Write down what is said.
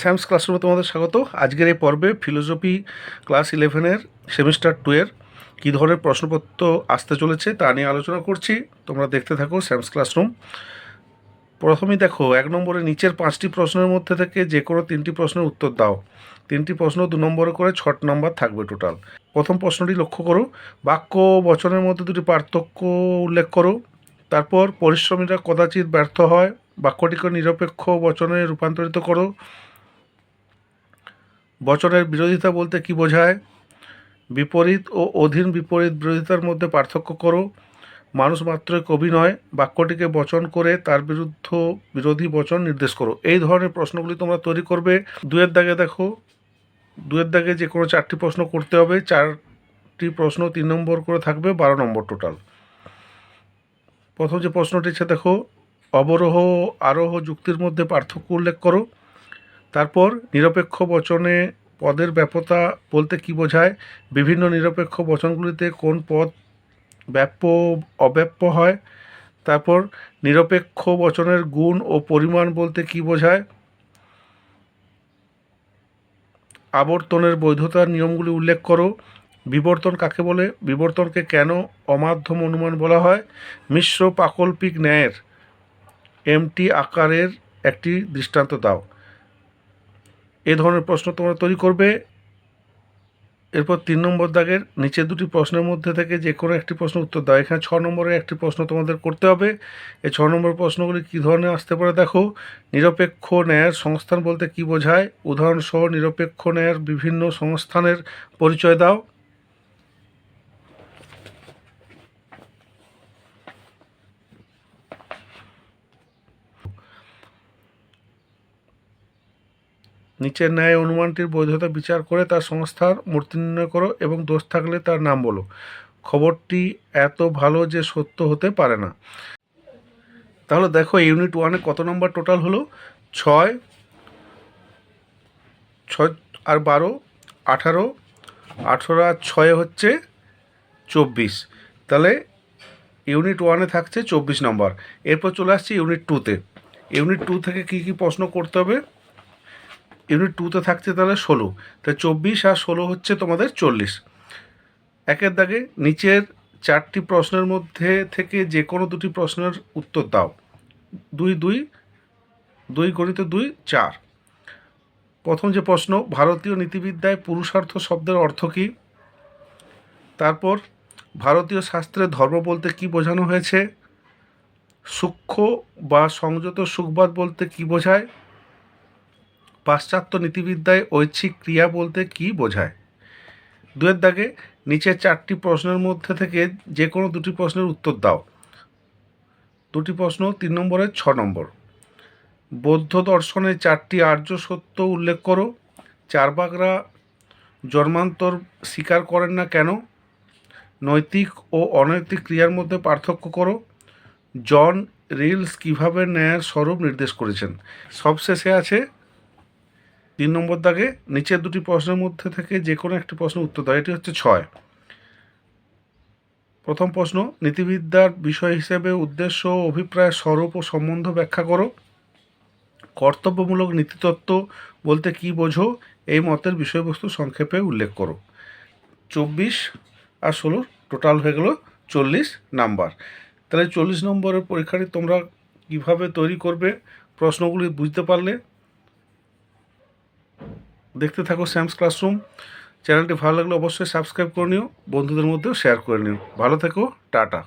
Sam's ক্লাসরুমে তোমাদের স্বাগত। আজকের এই পর্বে ফিলোসফি ক্লাস ইলেভেনের সেমিস্টার টু এর কী ধরনের প্রশ্নপত্র আসতে চলেছে তা নিয়ে আলোচনা করছি। তোমরা দেখতে থাকো স্যামস ক্লাসরুম প্রথমেই দেখো, এক নম্বরে নিচের পাঁচটি প্রশ্নের মধ্যে থেকে যে কোনো তিনটি প্রশ্নের উত্তর দাও। তিনটি প্রশ্ন দু নম্বরে করে ছট নম্বর থাকবে টোটাল প্রথম প্রশ্নটি লক্ষ্য করো। বাক্য বচনের মধ্যে দুটি পার্থক্য উল্লেখ করো। তারপর পরিশ্রমীরা কদাচিৎ ব্যর্থ হয়, বাক্যটিকে নিরপেক্ষ বচনে রূপান্তরিত করো। বচনের বিরোধিতা বলতে কি বোঝায়? বিপরীত ও অধীন বিপরীত বিরোধিতার মধ্যে পার্থক্য করো। মানুষ মাত্রই কবি নয়, বাক্যটিকে বচন করে তার বিরুদ্ধ বিরোধী বচন নির্দেশ করো। এই ধরনের প্রশ্নগুলি তোমরা তৈরি করবে। দুয়ের দাগে দেখো, দুয়ের দাগে যে কোনো চারটি প্রশ্ন করতে হবে। চারটি প্রশ্ন তিন নম্বর করে থাকবে, বারো নম্বর টোটাল। প্রথম যে প্রশ্নটি আছে, দেখো, অবরোহ, আরোহ যুক্তির মধ্যে পার্থক্য উল্লেখ করো। নিরপেক্ষ বচনে পদের ব্যাপতা বলতে কি বোঝায়? বিভিন্ন নিরপেক্ষ বচনগুলিতে কোন পদ ব্যাপ্য, অব্যাপ্য হয়? তারপর নিরপেক্ষ বচনের গুণ ও পরিমাণ বলতে কি বোঝায়? আবর্তনের বৈধতার নিয়মগুলি উল্লেখ করো। বিবর্তন কাকে বলে? বিবর্তনকে কেন অমাধ্যম অনুমান বলা হয়? মিশ্র পাকল্পিক ন্যায়ের এমটি আকারের একটি দৃষ্টান্ত দাও। এ ধরনের প্রশ্ন তোমরা তৈরি করবে। এরপর তিন নম্বর দাগের নিচে দুটি প্রশ্নের মধ্যে থেকে যে কোনো একটি প্রশ্ন উত্তর দাও। এখানে ছ নম্বরের একটি প্রশ্ন তোমাদের করতে হবে। এই ছ নম্বর প্রশ্নগুলি কী ধরনের আসতে পারে দেখো। নিরপেক্ষ ন্যায়ের সংস্থান বলতে কি বোঝায়? উদাহরণসহ নিরপেক্ষ ন্যায়ের বিভিন্ন সংস্থানের পরিচয় দাও। নিচের ন্যায় অনুমানটির বৈধতা বিচার করে তার সংস্থার মূর্তি নির্ণয় করো এবং দোষ থাকলে তার নাম বলো। খবরটি এত ভালো যে সত্য হতে পারে না। তাহলে দেখো ইউনিট ওয়ানে কত নম্বর টোটাল হলো? ছয় ছয় আর বারো, আঠারো, আঠেরো আর ছয়ে হচ্ছে চব্বিশ। তাহলে ইউনিট ওয়ানে থাকছে চব্বিশ নম্বর। এরপর চলে আসছে ইউনিট টুতে ইউনিট টু থেকে কী কী প্রশ্ন করতে হবে? ইউনিট টুতে থাকছে তাহলে ষোলো। তাহলে চব্বিশ আর ষোলো হচ্ছে তোমাদের চল্লিশ। একের দাগে নিচের চারটি প্রশ্নের মধ্যে থেকে যে কোনো দুটি প্রশ্নের উত্তর দাও। দুই দুই দুই গণিত দুই, চার। প্রথম যে প্রশ্ন, ভারতীয় নীতিবিদ্যায় পুরুষার্থ শব্দের অর্থ কী? তারপর, ভারতীয় শাস্ত্রে ধর্ম বলতে কি বোঝানো হয়েছে? সূক্ষ্ম বা সংযত সুখবাদ বলতে কি বোঝায়? পাশ্চাত্য নীতিবিদ্যায় ঐচ্ছিক ক্রিয়া বলতে কি বোঝায়? দুয়ের দাগে নিচের চারটি প্রশ্নের মধ্যে থেকে যে কোনো দুটি প্রশ্নের উত্তর দাও। দুটি প্রশ্ন, তিন নম্বরের ছ নম্বর। বৌদ্ধ দর্শনে চারটি আর্য সত্য উল্লেখ করো। চারবাগরা জন্মান্তর স্বীকার করেন না কেন? নৈতিক ও অনৈতিক ক্রিয়ার মধ্যে পার্থক্য করো। জন রিলস কীভাবে ন্যায়ের স্বরূপ নির্দেশ করেছেন? সবশেষে আছে তিন নম্বর দাগে নিচের দুটি প্রশ্নের মধ্যে থেকে যে কোনো একটি প্রশ্ন উত্তর দাও। এটি হচ্ছে ছয়। প্রথম প্রশ্ন, নীতিবিদ্যার বিষয় হিসেবে উদ্দেশ্য অভিপ্রায় স্বরূপ ও সম্বন্ধ ব্যাখ্যা করো। কর্তব্যমূলক নীতিতত্ত্ব বলতে কি বোঝো? এই মতের বিষয়বস্তু সংক্ষেপে উল্লেখ করো। চব্বিশ আর ষোলো টোটাল হয়ে গেল চল্লিশ নাম্বার। তাহলে চল্লিশ নম্বরের পরীক্ষাটি তোমরা কীভাবে তৈরি করবে? প্রশ্নগুলি বুঝতে পারলে দেখতে থাকো স্যামস ক্লাসরুম চ্যানেলটি ভালো লাগলে অবশ্যই সাবস্ক্রাইব করে নিও। বন্ধুদের মধ্যেও শেয়ার করে নিও। ভালো থেকো, টাটা।